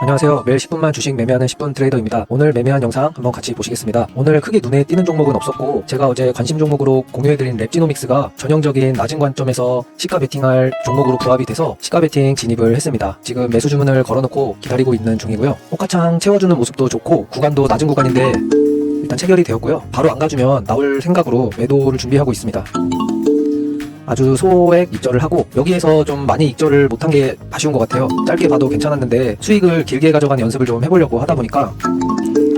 안녕하세요. 매일 10분만 주식 매매하는 10분 트레이더입니다. 오늘 매매한 영상 한번 같이 보시겠습니다. 오늘 크게 눈에 띄는 종목은 없었고 제가 어제 관심 종목으로 공유해드린 랩지노믹스가 전형적인 낮은 관점에서 시가 베팅할 종목으로 부합이 돼서 시가 베팅 진입을 했습니다. 지금 매수 주문을 걸어놓고 기다리고 있는 중이고요. 호가창 채워주는 모습도 좋고 구간도 낮은 구간인데 일단 체결이 되었고요. 바로 안 가주면 나올 생각으로 매도를 준비하고 있습니다. 아주 소액 입절을 하고 여기에서 좀 많이 입절을 못한 게 아쉬운 것 같아요. 짧게 봐도 괜찮았는데 수익을 길게 가져가는 연습을 좀 해보려고 하다 보니까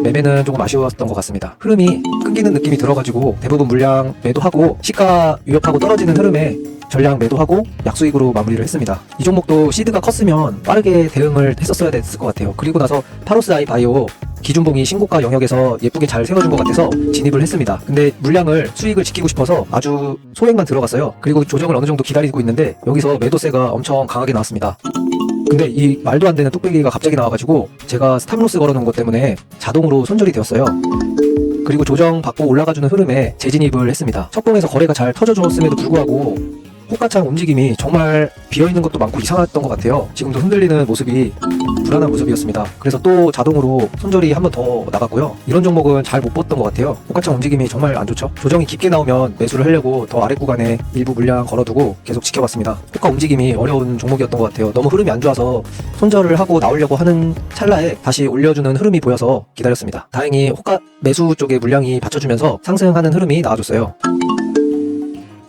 매매는 조금 아쉬웠던 것 같습니다. 흐름이 끊기는 느낌이 들어가지고 대부분 물량 매도하고 시가 위협하고 떨어지는 흐름에 전량 매도하고 약수익으로 마무리를 했습니다. 이 종목도 시드가 컸으면 빠르게 대응을 했었어야 됐을 것 같아요. 그리고 나서 파로스 아이 바이오 기준봉이 신고가 영역에서 예쁘게 잘 세워준 것 같아서 진입을 했습니다. 근데 물량을 수익을 지키고 싶어서 아주 소액만 들어갔어요. 그리고 조정을 어느 정도 기다리고 있는데 여기서 매도세가 엄청 강하게 나왔습니다. 근데 이 말도 안 되는 뚝배기가 갑자기 나와가지고 제가 스탑로스 걸어놓은 것 때문에 자동으로 손절이 되었어요. 그리고 조정 받고 올라가주는 흐름에 재진입을 했습니다. 첫봉에서 거래가 잘 터져줬음에도 불구하고 호가창 움직임이 정말 비어있는 것도 많고 이상했던 것 같아요. 지금도 흔들리는 모습이 불안한 모습이었습니다. 그래서 또 자동으로 손절이 한 번 더 나갔고요. 이런 종목은 잘 못 봤던 것 같아요. 호가창 움직임이 정말 안 좋죠. 조정이 깊게 나오면 매수를 하려고 더 아래 구간에 일부 물량 걸어두고 계속 지켜봤습니다. 호가 움직임이 어려운 종목이었던 것 같아요. 너무 흐름이 안 좋아서 손절을 하고 나오려고 하는 찰나에 다시 올려주는 흐름이 보여서 기다렸습니다. 다행히 호가 매수 쪽에 물량이 받쳐주면서 상승하는 흐름이 나와줬어요.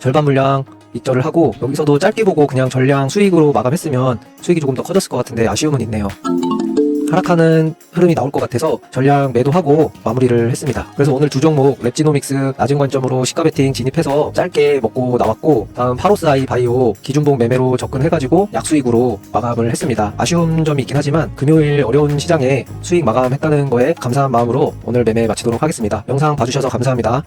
절반 물량 입절을 하고 여기서도 짧게 보고 그냥 전량 수익으로 마감했으면 수익이 조금 더 커졌을 것 같은데 아쉬움은 있네요. 하락하는 흐름이 나올 것 같아서 전량 매도하고 마무리를 했습니다. 그래서 오늘 두 종목 랩지노믹스 낮은 관점으로 시가 베팅 진입해서 짧게 먹고 나왔고 다음 파로스 아이 바이오 기준봉 매매로 접근해가지고 약수익으로 마감을 했습니다. 아쉬운 점이 있긴 하지만 금요일 어려운 시장에 수익 마감했다는 거에 감사한 마음으로 오늘 매매 마치도록 하겠습니다. 영상 봐주셔서 감사합니다.